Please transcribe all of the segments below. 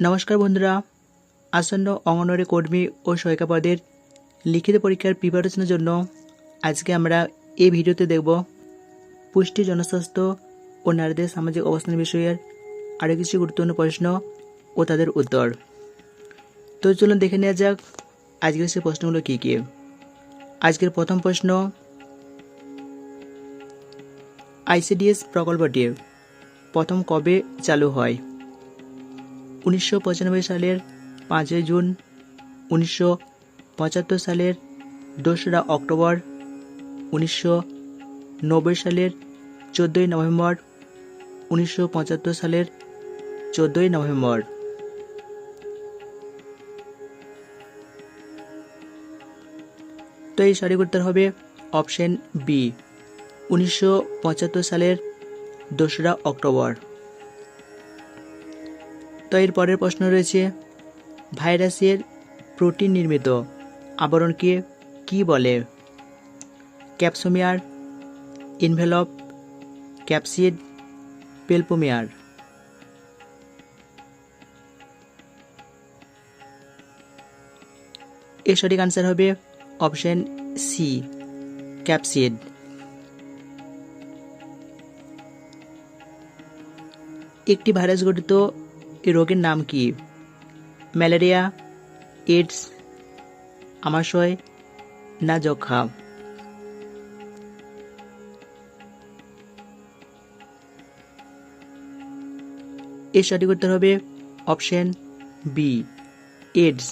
নমস্কার বন্ধুরা, আসন্ন অঙ্গনওয়াড়ি কর্মী ও সহায়িকা পদের লিখিত পরীক্ষার প্রিপারেশনের জন্য আজকে আমরা এই ভিডিওতে দেখব পুষ্টি, জনস্বাস্থ্য ও নারীদের সামাজিক অবস্থান বিষয়ের আরও কিছু গুরুত্বপূর্ণ প্রশ্ন ও তাদের উত্তর। তো চলুন দেখে নেওয়া যাক আজকের সেই প্রশ্নগুলো কী কী। আজকের প্রথম প্রশ্ন, আইসিডিএস প্রকল্পটি প্রথম কবে চালু হয়? উনিশশো পঁচানব্বই সালের পাঁচই জুন, উনিশশো পঁচাত্তর সালের দোসরা অক্টোবর, উনিশশো নব্বই সালের চোদ্দোই নভেম্বর, উনিশশো পঁচাত্তর সালের চোদ্দোই নভেম্বর। তো এই সঠিক উত্তর হবে অপশন বি, উনিশশো পঁচাত্তর সালের দোসরা অক্টোবর। তো এর পরের প্রশ্ন রয়েছে, ভাইরাসের প্রোটিন নির্মিত আবরণকে কি বলে? Capsomere envelope capsid peplomer. এর সঠিক আনসার হবে অপশন সি ক্যাপসিড একটি ভাইরাস গঠিত এই রোগের নাম কি? ম্যালেরিয়া, এইডস, আমাশয়, না যক্ষা এর সঠিক উত্তর হবে অপশন বি, এইডস।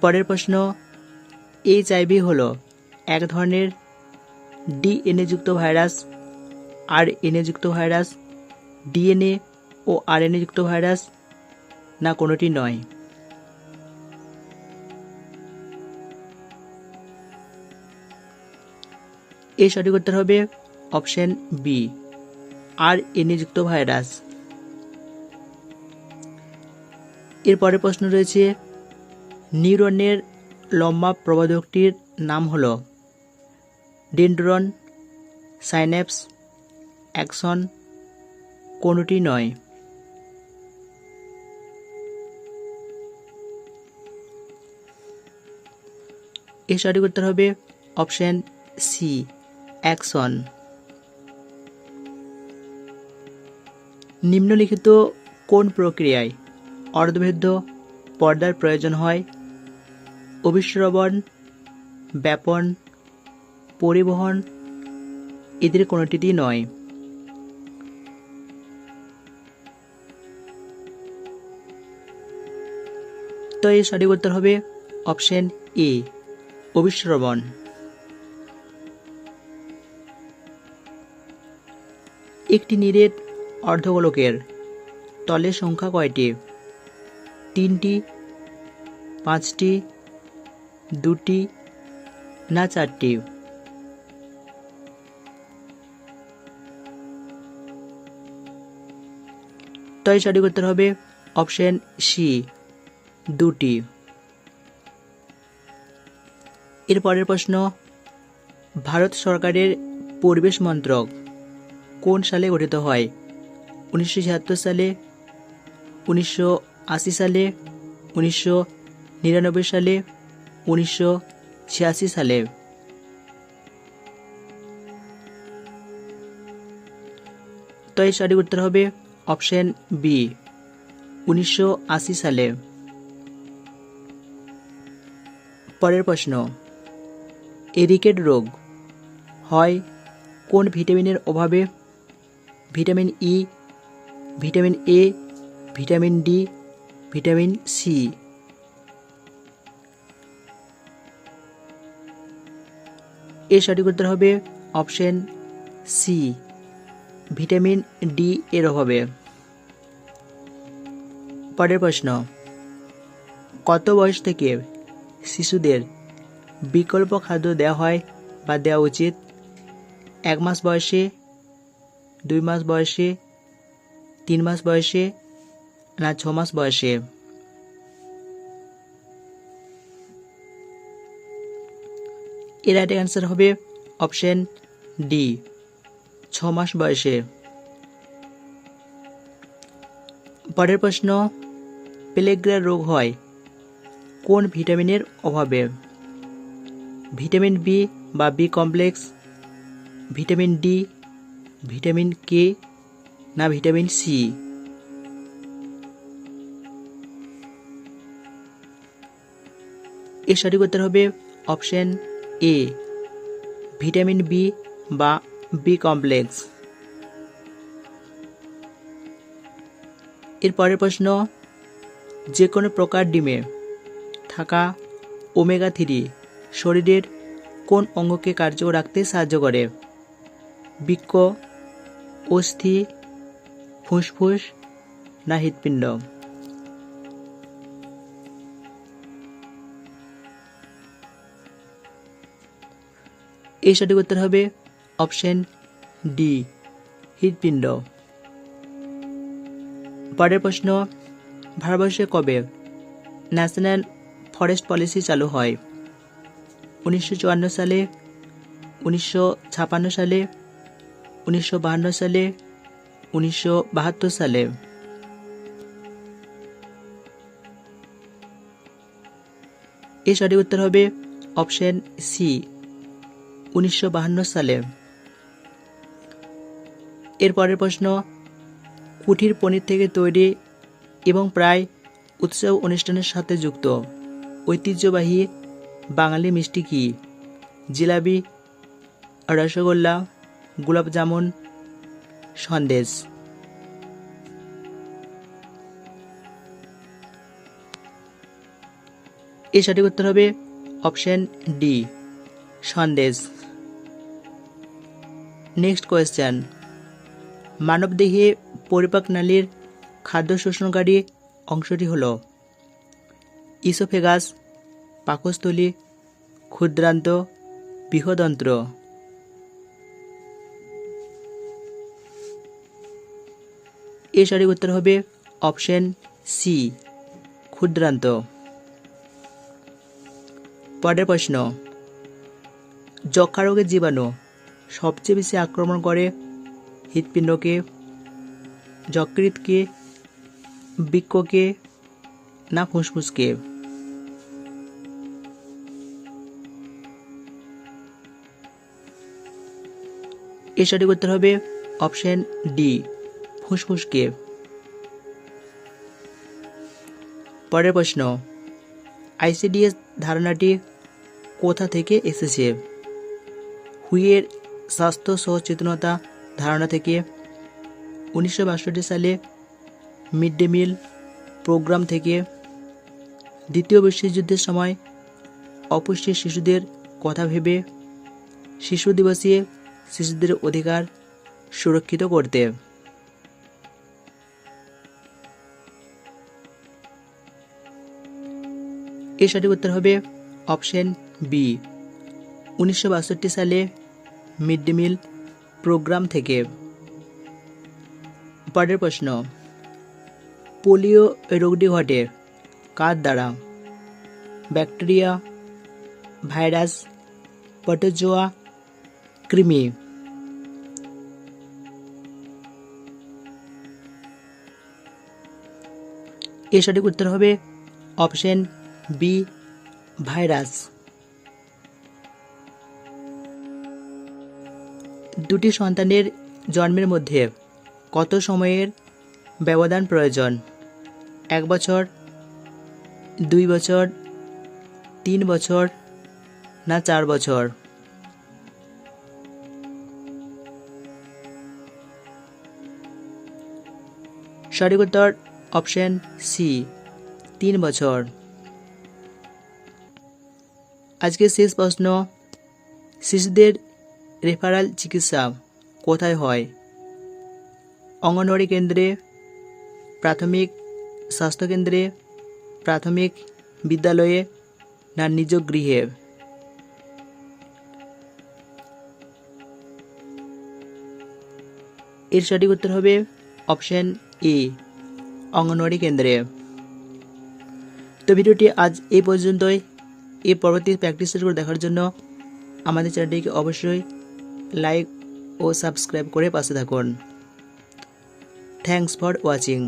পরের প্রশ্ন, এইচ আইভি হল এক ধরনের ডিএনএযুক্ত ভাইরাস, আর এনএ যুক্ত ভাইরাস ডিএনএ ও আরএনএ যুক্ত ভাইরাস না কোনোটি নয়। এর সঠিক উত্তর হবে অপশন বি আর যুক্ত ভাইরাস। এর পরের প্রশ্ন রয়েছে, নিউরনের লম্বা প্রবাধকটির নাম হল ডেন্ড্রন, সাইন্যাপস অ্যাকশন কোনোটি নয়। এর সঠিক উত্তর হবে অপশন সি অ্যাকশন। নিম্নলিখিত কোন প্রক্রিয়ায় অর্ধভেদ্য পর্দার প্রয়োজন হয়? অভিশ্রবণ ব্যাপন, পরিবহন, এদের কোনোটিতেই নয়। তো এর সঠিক উত্তর হবে। অপশন এ অভিশ্রবণ একটি নিরেট অর্ধগোলকের তলের সংখ্যা কয়টি? তিনটি, পাঁচটি, দুটি, না চারটি? তো এই সঠিক উত্তর হবে। অপশন সি দুটি। এর পরের প্রশ্ন, ভারত সরকারের পরিবেশ মন্ত্রক কোন সালে গঠিত হয়? উনিশশো ছিয়াত্তর সালে, উনিশশো আশি সালে, উনিশশো নিরানব্বই সালে, উনিশশো ছিয়াশি সালে। তো এই সঠিক উত্তর হবে অপশন বি, উনিশশো আশি সালে। পরের প্রশ্ন। এরিকেট রোগ হয় কোন ভিটামিনের অভাবে? Vitamin E vitamin A vitamin D vitamin C এর সঠিক উত্তর হবে অপশন সি ভিটামিন ডি এর অভাবে। পরের প্রশ্ন, কত বয়স থেকে শিশুদের বিকল্প খাদ্য দেওয়া হয় বা দেওয়া উচিত। এক মাস বয়সে, দুই মাস বয়সে, তিন মাস বয়সে না ছ মাস বয়সে। এর রাইট অ্যান্সার হবে অপশন ডি, ছ মাস বয়সে। পরের প্রশ্ন পেলেগ্রা রোগ হয়। কোন ভিটামিনের অভাবে? ভিটামিন বি বা B complex, vitamin D, vitamin K না ভিটামিন সি? এর সঠিক উত্তর হবে অপশন এ, ভিটামিন বি বা বি কমপ্লেক্স। এর পরের প্রশ্ন, যে কোনো প্রকার ডিমে থাকা ওমেগা থ্রি শরীরের কোন অঙ্গকে কার্য রাখতে সাহায্য করে? বৃক্ক, অস্থি, ফুসফুস না হৃৎপিণ্ড? এই সঠিক উত্তর হবে অপশন ডি, হৃৎপিণ্ড। পরের প্রশ্ন, ভারতবর্ষে কবে ন্যাশনাল ফরেস্ট পলিসি চালু হয়। উনিশশো চুয়ান্ন সালে, উনিশশো সালে উনিশশো সালে, উনিশশো বাহাত্তর সালে। এর সঠিক উত্তর হবে অপশন সি উনিশশো সালে। এরপরের প্রশ্ন, কুঠির পনির থেকে তৈরি এবং প্রায় উৎসব অনুষ্ঠানের সাথে যুক্ত। ঐতিহ্যবাহী বাঙালি মিষ্টি কি? জিলাপি, রসগোল্লা, গোলাপ জামুন, সন্দেশ। এর সঠিক উত্তর হবে option D, Sandesh. Next question. মানবদেহে পরিপাক নালীর খাদ্য শোষণকারী অংশটি হল ইসোফেগাস, পাকস্থলী, ক্ষুদ্রান্ত, বৃহদন্ত্র। এর সঠিক উত্তর হবে অপশন সি ক্ষুদ্রান্ত। পরের প্রশ্ন যক্ষা রোগের জীবাণু সবচেয়ে বেশি আক্রমণ করে হৃৎপিণ্ডকে যকৃতকে বৃক্ষকে না ফুসফুসকে? এর সঠিক উত্তর হবে অপশন ডি ফুসফুসকে। পরের প্রশ্ন, আইসিডিএস ধারণাটি কোথা থেকে এসেছে? হুইয়ের স্বাস্থ্য সচেতনতা ধারণা থেকে উনিশশো বাষট্টি সালে মিড ডে মিল প্রোগ্রাম থেকে দ্বিতীয় বিশ্বযুদ্ধের সময় অপুষ্টি শিশুদের কথা ভেবে শিশু দিবসে শিশুদের অধিকার সুরক্ষিত করতে। এর সঠিক উত্তর হবে অপশন বি উনিশশো বাষট্টি সালে মিড ডে মিল প্রোগ্রাম থেকে। পরের প্রশ্ন, পোলিও রোগটি ঘটে কার দ্বারা? ব্যাকটেরিয়া, ভাইরাস, পটোজোয়া কৃমি। এর সঠিক উত্তর হবে অপশন বি, ভাইরাস। দুটি সন্তানের জন্মের মধ্যে কত সময়ের ব্যবধান প্রয়োজন? এক বছর, দুই বছর, তিন বছর না চার বছর? সঠিক উত্তর অপশন সি তিন বছর। আজকের শেষ প্রশ্ন, শিশুদের রেফারাল চিকিৎসা কোথায় হয়? অঙ্গনওয়াড়ি কেন্দ্রে, প্রাথমিক স্বাস্থ্যকেন্দ্রে প্রাথমিক বিদ্যালয়ে না নিজ গৃহে? এর সঠিক উত্তর হবে অপশন এ অঙ্গনওয়াড়ি কেন্দ্রে। তো ভিডিওটি আজ এই পর্যন্তই। এই পরবর্তী প্র্যাকটিস দেখার জন্য আমাদের চ্যানেলটিকে অবশ্যই লাইক ও সাবস্ক্রাইব করে পাশে থাকুন। Thanks for watching